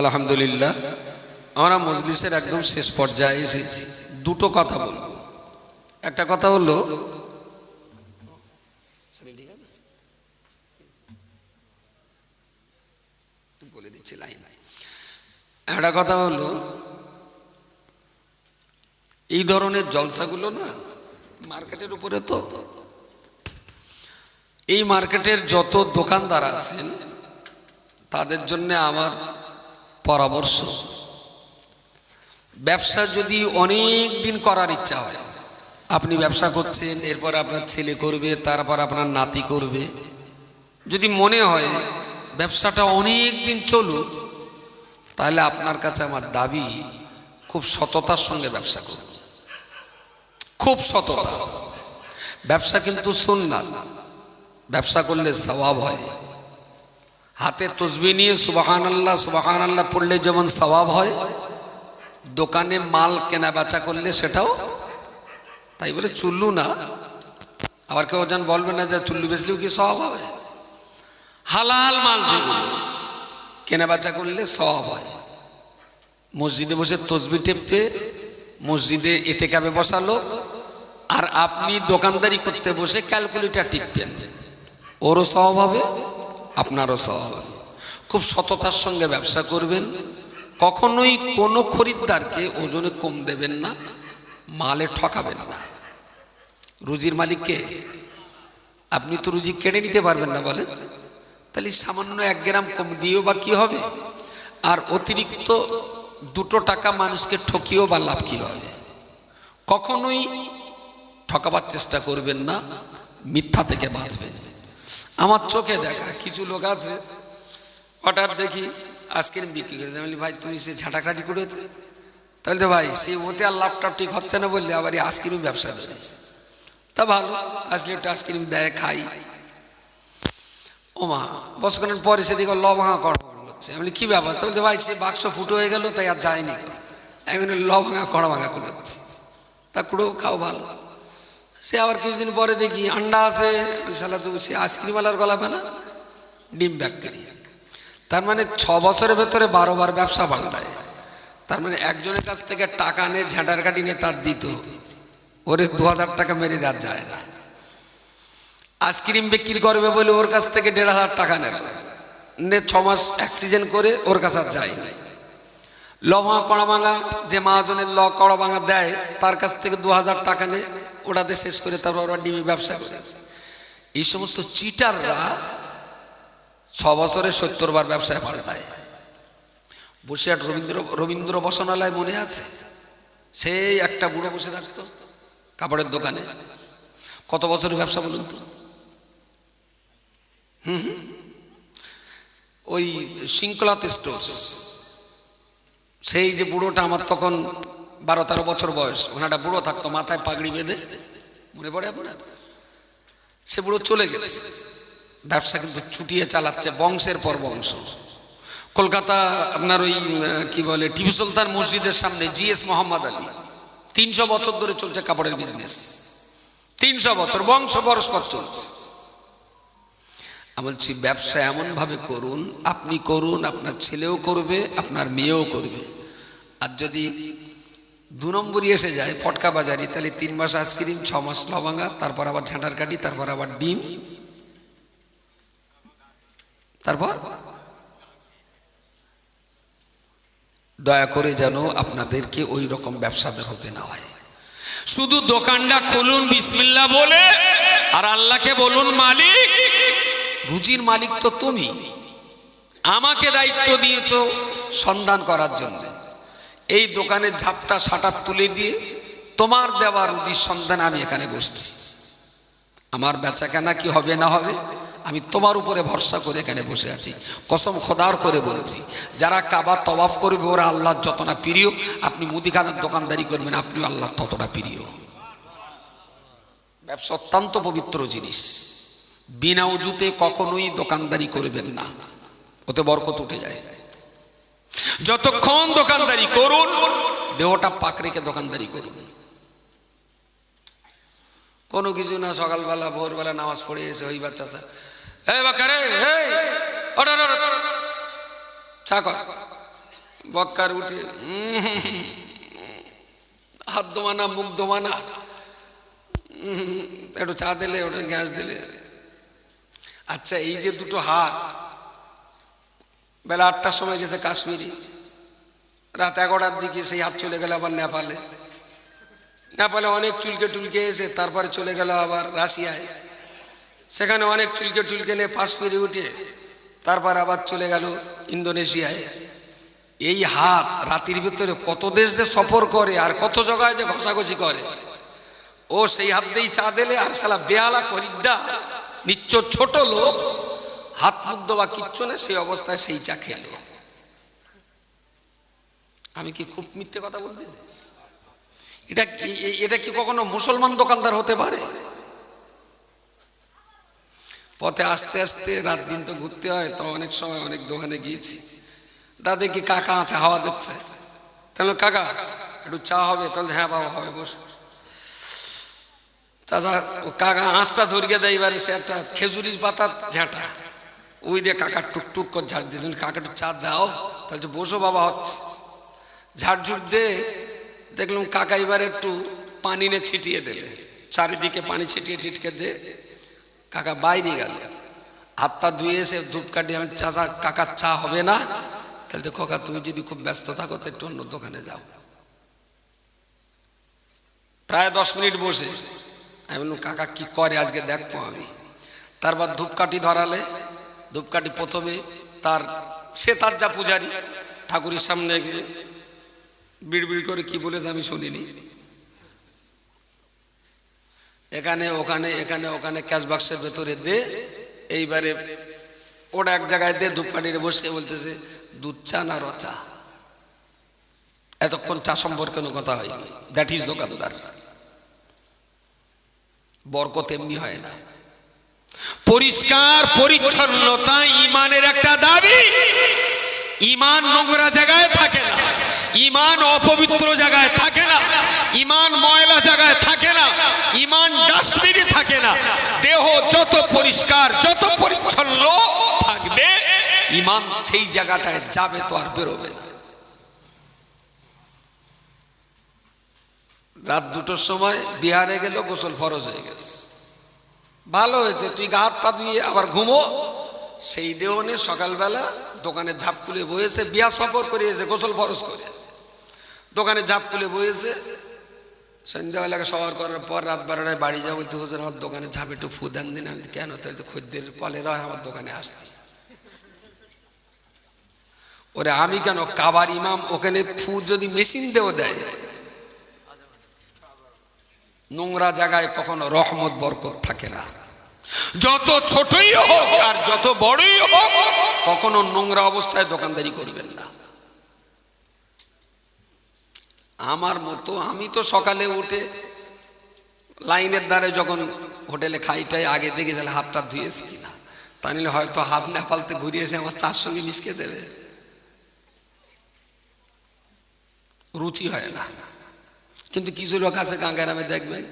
আলহামদুলিল্লাহ, আমরা মজলিসের একদম শেষ পর্যায়ে এসেছি দুটো কথা বলব। একটা কথা হলো বলে দিচ্ছি লাইন। একটা কথা হলো, এই ধরনের জলসাগুলো না, মার্কেটের উপরে তো, এই মার্কেটের যত দোকানদার আছেন, তাদের জন্য আমার পরামর্শ। ব্যবসা যদি অনেক দিন করার ইচ্ছা হয়, আপনি ব্যবসা করছেন, এরপর আপনার ছেলে করবে, তারপর আপনার নাতি করবে। যদি মনে হয় ব্যবসাটা অনেক দিন চলুক, তাহলে আপনার কাছে আমার দাবি, খুব সততার সঙ্গে ব্যবসা করুন। খুব সততা। ব্যবসা কিন্তু শুননা ব্যবসা করলে স্বভাব হয়। হাতে তসবি নিয়ে সুবাহান আল্লাহ সুবাহান আল্লাহ পড়লে যেমন স্বভাব হয়, দোকানে মাল কেনা বেচা করলে সেটাও তাই বলে চুল্লু না। আবার কেউ যেন বলবে না যে চুল্লু বেচলেও কি স্বভাব হবে? হালাল মাল যেগুলো কেনা বেচা করলে স্বভাব হয়। মসজিদে বসে তসবি টেপতে মসজিদে এতে কাবে বসালো, আর আপনি দোকানদারি করতে বসে ক্যালকুলেটার টিপতেন ওরও স্বভাব হবে আপনারও হবে খুব সততার সঙ্গে ব্যবসা করবেন, কখনোই কোনো খরিদ্দারকে ওজনে কম দেবেন না, মালে ঠকাবেন না। রুজির মালিককে আপনি তো রুজি কেড়ে নিতে পারবেন না বলেন। তাহলে সামান্য এক গ্রাম কম দিয়েও বা কি হবে? আর অতিরিক্ত দুটো টাকা মানুষকে ঠকিয়েও বা লাভ কি হবে? কখনোই ঠকাবার চেষ্টা করবেন না, মিথ্যা থেকে বাঁচবেন। আমার চোখে দেখা কিছু লোক আছে, হঠাৎ দেখি আজকের বিক্রি করে আমি ভাই, তুমি সে ঝাঁটাঘাটি করে তো?" তাহলে ভাই, সে ওতে আর লাভ টাভ ঠিক হচ্ছে না বললে আবার এই আইসক্রিম ব্যবসা ধরেছে তা ভালো, আসলে একটু আইসক্রিম দেয়, খাই। ও মা বছরখানের পরে সেদিকে ল ভাঙা কড়া হচ্ছে। আমি কি ব্যাপার? তো বলতে ভাই, সে বাক্স ফুটো হয়ে গেল, তাই আর যায়নি। এখন ল ভাঙা কড়া ভাঙা করে হচ্ছে। তা কুড়ো, খাও ভালো। সে আবার কিছুদিন পরে দেখি আন্ডা আছে। শালা তো সে আইসক্রিম আলার গলাবে না। ডিম ব্যাকরি তার মানে ছ বছরের ভেতরে বারো বার ব্যবসা পাল্টায় তার মানে একজনের কাছ থেকে টাকা নিয়ে ঝাঁটার কাটি নিয়ে তার দিত। ওরে দু হাজার টাকা মেরে দেওয়া যায় না। আইসক্রিম বিক্রি করবে বলে ওর কাছ থেকে দেড় হাজার টাকা নেয় নে ছ মাস অ্যাক্সিজেন করে ওর কাছে আর যায় না। লভাঙা কড়া ভাঙা যে মহাজনের ল কড়া ভাঙা দেয়, তার কাছ থেকে দু হাজার টাকা নেয় ওটাতে শেষ করে তারপর ওরা ডিমি ব্যবসা করে। এই সমস্ত চিটাররা ছ বছরে সত্তর বার ব্যবসায় পাল্টায় বসিরহাট রবীন্দ্র রবীন্দ্র বসনালয় মনে আছে? সেই একটা বুড়ো বসে থাকতো কাপড়ের দোকানে। কত বছরের ব্যবসা বলুন তো? হুম। ওই শৃঙ্খলাত স্টোর সেই যে বুড়োটা আমার তখন বারো, তেরো বছর বয়স। ওনাটা বুড়ো থাকতো, মাথায় পাগড়ি বেঁধে। মনে পড়ে আপনার? সে বুড়ো চলে গেছে। ব্যবসা কিন্তু ছুটিয়ে চালাচ্ছে, বংশের পর বংশ। কলকাতা আপনার ওই কি বলে, টিপু সুলতান মসজিদের সামনে জিএস মোহাম্মদ আলী। তিনশো বছর ধরে চলছে কাপড়ের বিজনেস তিনশো বছর, বংশ পরস্পর চলছে। আমি বলছি, ব্যবসা এমনভাবে করুন, আপনি করুন, আপনার ছেলেও করবে, আপনার মেয়েও করবে। আর যদি দু নম্বরই এসে যায় ফটকা বাজারি। তাহলে তিন মাস আইসক্রিম, ছ মাস লবঙ্গা, তারপর আবার ঝাঁটার কাটি, তারপর আবার ডিম। তারপর? দয়া করে যেন আপনাদেরকে ওই রকম ব্যবসাদার হতে না হয়। শুধু দোকানটা খুলুন বিসমিল্লা বলে, আর আল্লাহকে বলুন, মালিক, রুজির মালিক তো তুমি। আমাকে দায়িত্ব দিয়েছ সন্ধান করার জন্য। এই দোকানের ঝাপটা সাটার তুলে দিয়ে তোমার দেওয়া রুজির সন্ধান আমি এখানে বসছি। আমার বেচা কেনা কি হবে না হবে, আমি তোমার উপরে ভরসা করে এখানে বসে আছি। কসম খোদার করে বলছি, যারা কাবা তবাফ করবে, ওরা আল্লাহর যতটা প্রিয়, আপনি মুদিখানার দোকানদারি করবেন, আপনিও আল্লাহ ততটা প্রিয়। ব্যবসা অত্যন্ত পবিত্র জিনিস। বিনা উজুতে কখনোই দোকানদারি করবেন না। ওতে বরকত উঠে যায়। যতক্ষণ দোকানদারি করুন দেহটা পাক রেখে দোকানদারি করুন। কোনো কিছু না সকালবেলা ভোরবেলা নামাজ পড়ে এসে ওই বাচ্চা চা এই বাকারে এই ওঠ, ওঠ, ওঠ, ওঠ। চা কর। বক্কার উঠে হাত দোমানা মুখ দোমানা একটু চা দিলে ওটা গ্যাস দিলে। আচ্ছা এই যে দুটো হাত বেলা আটটার সময় গেছে কাশ্মীরি। রাত এগারোটার দিকে সেই হাত চলে গেল আবার নেপালে। নেপালে অনেক চুলকে টুলকে এসে তারপরে চলে গেল আবার রাশিয়ায়। সেখানে অনেক চুলকে টুলকে নিয়ে পাশ ফিরে উঠে তারপর আবার চলে গেল ইন্দোনেশিয়ায়। এই হাত রাতির ভিতরে কত দেশ যে সফর করে আর কত জায়গায় যে ঘষাঘষি করে। ও সেই হাত দিয়েই চা দিলে আর সালা বেহালা করিদ্দা নিচ্চ ছোট লোক হাত মুখ দেওয়া কিচ্ছু না সেই অবস্থায় সেই চা খেলো আমি কি খুব মিথ্যে কথা বলতেছি? এটা এটা কি কখনো মুসলমান দোকানদার হতে পারে? পথে আস্তে আস্তে রাত দিন তো ঘুরতে হয়, তো অনেক সময় অনেক দোকানে গিয়েছি। দাদা কি কাকা আছে, হাওয়া দিচ্ছে? তাহলে কাকা, একটু চা হবে, তাহলে হ্যাঁ বাবা হবে, বস। দাদা কাকা আঁচটা ধরিয়ে দেয়, এবারে সে একটা খেজুরির পাতার ঝাঁটা। ওই দিয়ে কাকা টুকটুক করে ঝাড় দিয়ে কাকা একটু চা দাও, তাহলে বসো বাবা, হচ্ছে। ঝাড় ঝুট দে দেখলাম কাকা এবার একটু পানি নে ছিটিয়ে দিলে। চারিদিকে পানি ছিটিয়ে টিটকে দে কাকা বাইরে গেল। হাত পা ধুয়ে এসে ধূপ কাটি আমি, চাচা কাকার চা হবে না? তাহলে তো কাকা, তুমি যদি খুব ব্যস্ত থাকো তো একটু অন্য দোকানে যাও। প্রায় দশ মিনিট বসে। আমি বললাম, কাকা, কি করে আজকে দেখব আমি? তারপর ধূপকাঠি ধরালে ধূপকাঠি প্রথমে তার, সে তার যা পূজারি, ঠাকুরের সামনে গিয়ে বিড়বিড় করে কি বলেছে আমি শুনিনি। এখানে, ওখানে এখানে, ওখানে ক্যাশ বাক্সের ভেতরে দে, এইবারে ওটা এক জায়গায় দে, ধূপকাঠিরে বসে বলতেছে, দুধ চা না রচা এতক্ষণ চা সম্পর্কে কথা হয়নি। দ্যাট ইজ দোকানদার। বরকত এমনি হয় না। পরিষ্কার, পরিচ্ছন্নতা ইমানের একটা দাবি। ইমান নোংরা জায়গায় থাকে না। ইমান অপবিত্র জায়গায় থাকে না। ইমান ময়লা জায়গায় থাকে না। ইমান ডাস্টবিনে থাকে না। দেহ যত পরিষ্কার, যত পরিচ্ছন্ন থাকবে, ইমান সেই জায়গাটায় যাবে তো আর বেরোবে রাত দুটোর সময় বিহারে গেল, গোসল ফরজ হয়ে গেছে। ভালো হয়েছে, তুই গা হাত পা আবার ঘুমো। সেই দেওয়ানে সকালবেলা দোকানে ঝাপ তুলে বয়েছে, বিয়া সফর করে গোসল ফরজ করে। দোকানে ঝাপ তুলে বয়েছে, সন্ধ্যাবেলাকে সবার করার পর রাত বারোটায় বাড়ি যাব বলতে হুজুর, আমার দোকানে ঝাপ একটু ফু দেন দিন, আমি কেন? তাহলে তো খদ্দের কলেরা হয়, আমার দোকানে আসতে। ওরে, আমি কেন? কাবার ইমাম, ওখানে ফু যদি মেশিন দেও দেয়। নোংরা জায়গায় কখনো রহমত, বরকত থাকে না। যত ছোটই হোক আর যত বড়ই হোক কখনো নোংরা অবস্থায় দোকানদারি করবেন না। আমার মতো আমি তো সকালে উঠে লাইনের দ্বারে যখন হোটেলে খাইটাই আগে দেখে তাহলে হাতটা ধুয়েছি না তা নিলে হয়তো হাত নেপালতে ঘুরিয়ে এসে আমার চার সঙ্গে মিশকে দেবে। রুচি হয় না। কিন্তু কিছু লোক আছে গাঙ্গারামে দেখবেন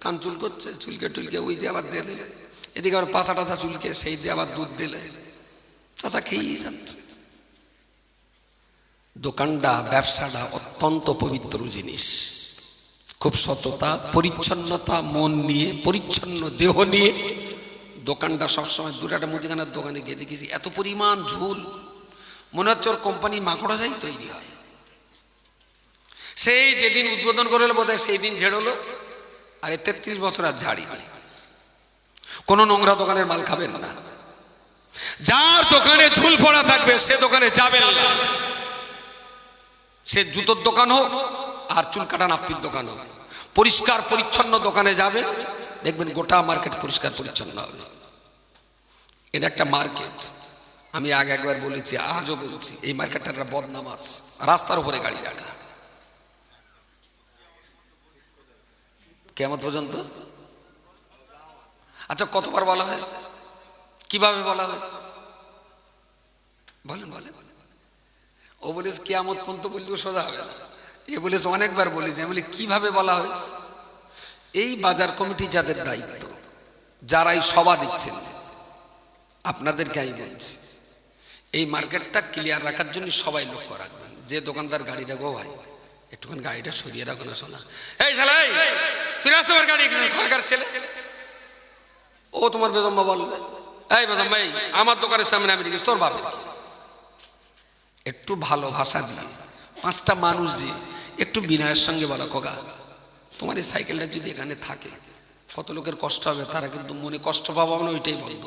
কান চুল করছে চুলকে টুলকে ওই দিয়ে আবার দিয়ে দিলে এদিকে আবার পাশা টাসা চুলকে সেই দিয়ে আবার দুধ দিলে, চাচা খেয়েই যাচ্ছে। দোকানটা, ব্যবসাটা অত্যন্ত পবিত্র জিনিস। খুব সততা, পরিচ্ছন্নতা, মন নিয়ে, পরিচ্ছন্ন দেহ নিয়ে দোকানটা সবসময় দুটো একটা মুদিখানার দোকানে গিয়ে দেখেছি। এত পরিমাণ ঝুল। মনে হচ্ছে ওর কোম্পানি মাকড়া যাই তৈরি হয়। সেই যেদিন উদ্বোধন করে বোধ সেই দিন ঝেড়লো। আর তেত্রিশ বছর আর ঝাড়ি কোনো নোংরা দোকানের মাল খাবেন না। যার দোকানে ঝুল পড়া থাকবে, সে দোকানে যাবেন না। সে জুতোর দোকান হোক আর চুল কাটা নাপ্তির দোকান হোক। পরিষ্কার পরিচ্ছন্ন দোকানে যাবে, দেখবেন গোটা মার্কেট পরিষ্কার পরিচ্ছন্ন হবে। এটা একটা মার্কেট, আমি আগে একবার বলেছি, আজও বলছি, এই মার্কেটটা একটা বদনাম আছে। রাস্তার উপরে গাড়ি রাখা। কেমন পর্যন্ত? আচ্ছা কতবার বলা হয়েছে? কীভাবে বলা হয়েছে? বলেন বলেন। ও বলেছে কেয়ামত পর্যন্ত বললেও সোজা হবে না। এ বলেছে অনেকবার বলিস আমি বলি, কীভাবে বলা হয়েছে? এই বাজার কমিটি যাদের দায়িত্ব যারা এই সভা দিচ্ছেন, আপনাদেরকে আমি বলছি, এই মার্কেটটা ক্লিয়ার রাখার জন্য সবাই লক্ষ্য রাখবেন। যে দোকানদার গাড়িটা, গো ভাই, একটুখানি গাড়িটা সরিয়ে রাখো না শোনা এই শালা তুই রাস্তা পার গাড়ি খয়কার ছেলে? ও তোমার বেদম্বা বলবে এই বেদম ভাই আমার দোকানের সামনে আমি রেখেছি, তোর বাবা একটু ভালো ভাষা দিয়ে, পাঁচটা মানুষ দিয়ে, একটু বিনয়ের সঙ্গে বলা, খোকা, তোমার এই সাইকেলটা যদি এখানে থাকে, কত লোকের কষ্ট হবে, তারা কিন্তু মনে কষ্ট পাবো না ওইটাই বন্ধ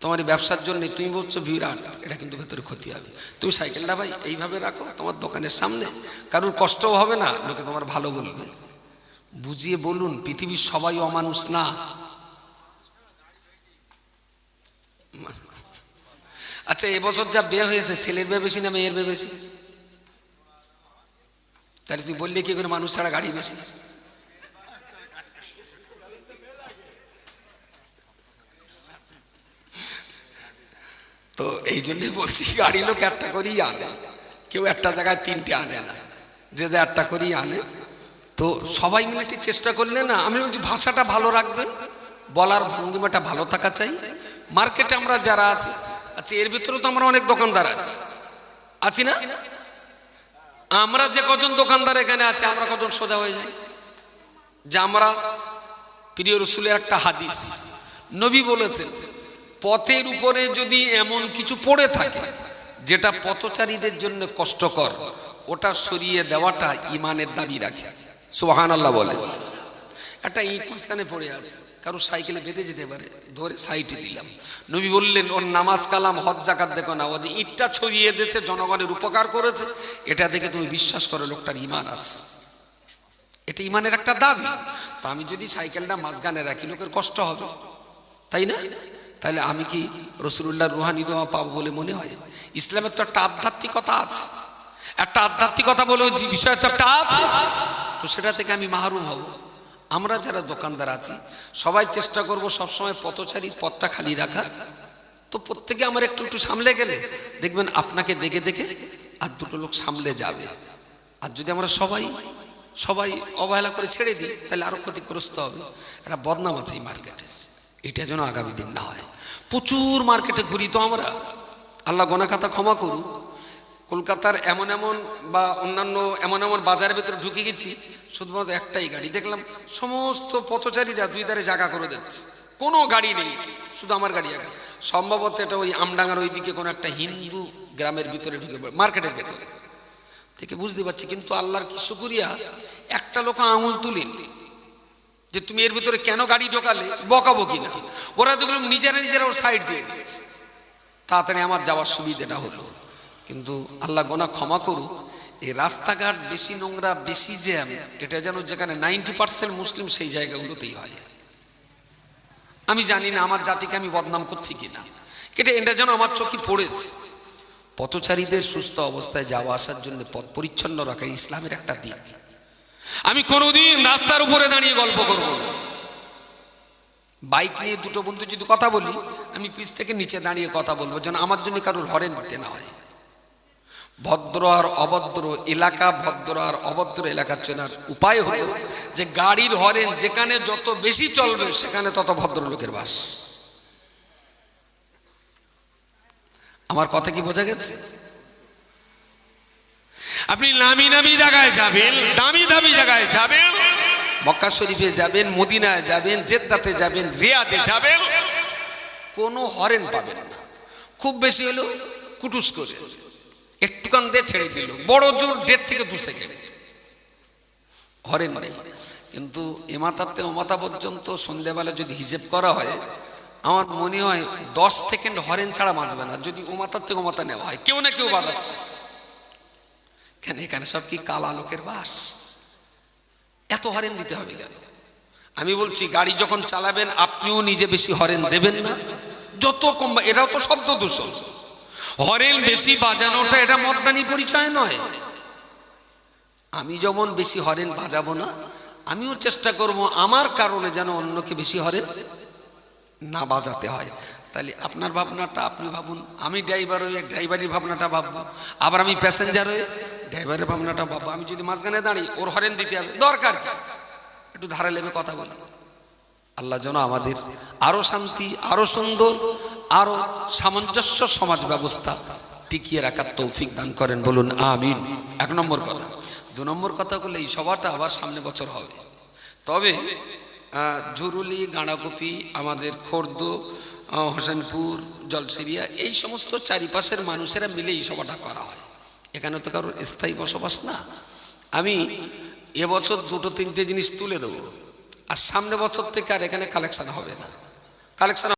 তোমার এই ব্যবসার জন্য তুমি বলছো বিরাট, এটা কিন্তু ভেতরে ক্ষতি হবে। তুমি সাইকেলটা ভাই এইভাবে রাখো, তোমার দোকানের সামনে, কারোর কষ্টও হবে না, লোকে তোমার ভালো বলবে। বুঝিয়ে বলুন, পৃথিবীর সবাই অমানুষ না। আচ্ছা এবছর যা বিয়ে হয়েছে, ছেলের বিয়ে বেশি না মেয়ের বিয়ে বেশি তাহলে তুই বললি কি করে মানুষ ছাড়া গাড়ি বেশি? তো এই জন্যই বলছি, গাড়ি লোক একটা করেই আনে। কেউ একটা জায়গায় তিনটে আনে না। যে যে একটা করেই আনে। তো সবাই মিলে একটু চেষ্টা করলে না, আমি বলছি ভাষাটা ভালো রাখবেন। বলার ভঙ্গিমাটা ভালো থাকা চাই। মার্কেটে আমরা যারা আছি আচ্ছা এর ভিতরে তো আমরা অনেক দোকানদার আছি। আছি না? আমরা যে কজন দোকানদার এখানে আছে, আমরা কজন সোজা হয়ে যাই? যে আমরা প্রিয় রসুলের একটা হাদিস, নবী বলেছেন, পথের উপরে যদি এমন কিছু পড়ে থাকে, যেটা পথচারীদের জন্য কষ্টকর, ওটা সরিয়ে দেওয়াটা ইমানের দাবি রাখে। সোহান আল্লাহ বলে। একটা ইট মাঝখানে পড়ে আছে। কারও সাইকেলে বেঁধে যেতে পারে, ধরে সাইটে দিলাম। নবী বললেন, ওর নামাজ কালাম, হজ, জাকাত দেখো না, ও যে ইটটা ছড়িয়ে দিয়েছে, জনগণের উপকার করেছে, এটা দেখে তুমি বিশ্বাস করো লোকটার ইমান আছে। এটা ইমানের একটা দাবি। তো আমি যদি সাইকেলটা মাঝখানে রাখি, লোকের কষ্ট হবে। তাই না? তাহলে আমি কি রসুল্লাহ রুহানি দোয়া পাবো বলে মনে হয়? ইসলামের তো একটা আধ্যাত্মিকতা আছে। একটা আধ্যাত্মিকতা বলে যে বিষয় তো একটা আছে। তো সেটা থেকে আমি মাহরুম হব। আমরা যারা দোকানদার আছি, সবাই চেষ্টা করব সবসময় পথচারী পথটা খালি রাখা। তো প্রত্যেকে আমার একটু একটু সামলে গেলে দেখবেন আপনাকে দেখে দেখে আর দুটো লোক সামলে যাবে। আর যদি আমরা সবাই সবাই অবহেলা করে ছেড়ে দিই, তাহলে আরও ক্ষতিগ্রস্ত হবে। একটা বদনাম আছে এই মার্কেটে। এটা যেন আগামী দিন না হয়। প্রচুর মার্কেটে ঘুরি তো আমরা। আল্লাহ গোনাখাতা ক্ষমা করুক। কলকাতার এমন এমন বা অন্যান্য এমন এমন বাজারের ভেতরে ঢুকে গেছি, শুধুমাত্র একটাই গাড়ি। দেখলাম সমস্ত পথচারীরা দুই ধারে জায়গা করে দিচ্ছে। কোনো গাড়ি নেই, শুধু আমার গাড়ি একা। সম্ভবত এটা ওই আমডাঙ্গার ওইদিকে কোনো একটা হিন্দু গ্রামের ভিতরে ঢুকে পড়ে, মার্কেটের ভেতরে। দেখে বুঝতে পারছি, কিন্তু আল্লাহর কি শুকুরিয়া, একটা লোক আঙুল তুলেন যে তুমি এর ভিতরে কেন গাড়ি ঢোকালে বকাবকি না ওরা দেখলাম নিজেরা নিজেরা ওর সাইড দিয়ে দিয়েছে। তাড়াতাড়ি আমার যাওয়ার সুবিধাটা হলো। কিন্তু আল্লাহ গোনা ক্ষমা করুক, এই রাস্তাঘাট বেশি নোংরা, বেশি জ্যাম, এটা যেন যেখানে নাইনটি পার্সেন্ট মুসলিম সেই জায়গাগুলোতেই হয়। আমি জানি না আমার জাতিকে আমি বদনাম করছি কিনা। কেটে এটা যেন আমার চোখে পড়েছে। পথচারীদের সুস্থ অবস্থায় যাওয়া আসার জন্য পথ পরিচ্ছন্ন রাখা ইসলামের একটা দিক। আমি কোনোদিন রাস্তার উপরে দাঁড়িয়ে গল্প করব না। বাইক নিয়ে দুটো বন্ধু যদি কথা বলি, আমি পিছ থেকে নিচে দাঁড়িয়ে কথা বলব, যেন আমার জন্য কারোর হরেন দিতে না হয়। ভদ্র আর অভদ্র এলাকা ভদ্র আর অভদ্র এলাকা চেনার উপায় হলো যে গাড়ির হরেন যেখানে যত বেশি চলবে সেখানে তত ভদ্রলোকের বাস। আমার কথা কি বোঝা গেছে? আপনি নামি নামি জায়গায় যাবেন দামি দামি জায়গায় যাবেন। মক্কা শরীফে যাবেন মদিনায় যাবেন জেদ্দাতে যাবেন রিয়াদে যাবেন কোনো হরেন পাবেন না। খুব বেশি হলো কুটুস করে। একটুখান দিয়ে ছেড়ে দিল। বড় জোর দেড় থেকে দু সেকেন্ড হরেন নেই কিন্তু এমাতাতে ওমাতা পর্যন্ত সন্ধ্যেবেলা যদি হিসেব করা হয়, আমার মনে হয় দশ সেকেন্ড হরেন ছাড়া বাঁচবে না। যদি ওমাতার থেকে ওমাতা নেওয়া হয়, কেউ না কেউ বাজাচ্ছে কেন এখানে সব কি কালা লোকের বাস? এত হরেন দিতে হবে কেন? আমি বলছি, গাড়ি যখন চালাবেন, আপনিও নিজে বেশি হরেন দেবেন না। যত কম এরাও তো শব্দ দূষণ। হরেন বেশি বাজানোটা এটা মদ্দানি পরিচয় নয়। আমি যেমন বেশি হরেন বাজাবো না, আমিও চেষ্টা করব আমার কারণে যেন অন্যকে বেশি হরেন না বাজাতে হয়। তাহলে আপনার ভাবনাটা আপনি ভাবুন, আমি ড্রাইভার হয়ে ড্রাইভারের ভাবনাটা ভাববো, আবার আমি প্যাসেঞ্জার হয়ে ড্রাইভারের ভাবনাটা ভাববো। আমি যদি মাঝখানে দাঁড়িয়ে ওর হরেন দিতে হবে, দরকার একটু ধারে লেবে কথা বলা আল্লাহ যেন আমাদের আরও শান্তি, আরও সুন্দর আরও সামঞ্জস্য সমাজ ব্যবস্থা টিকিয়ে রাখার তৌফিক দান করেন বলুন, আমিন। এক নম্বর কথা। দু নম্বর কথা হলো, এই সভাটা আবার সামনে বছর হবে। তবে জুরুলি গাঁড়াকপি আমাদের খর্দ হোসেনপুর, জলসিরিয়া, এই সমস্ত চারিপাশের মানুষেরা মিলে এই সভাটা করা হয়। এখানে তো কারোর স্থায়ী বসবাস না। আমি এবছর দুটো তিনটে জিনিস তুলে দেবো। আর সামনে বছর থেকে আর এখানে কালেকশন হবে না। কালেকশন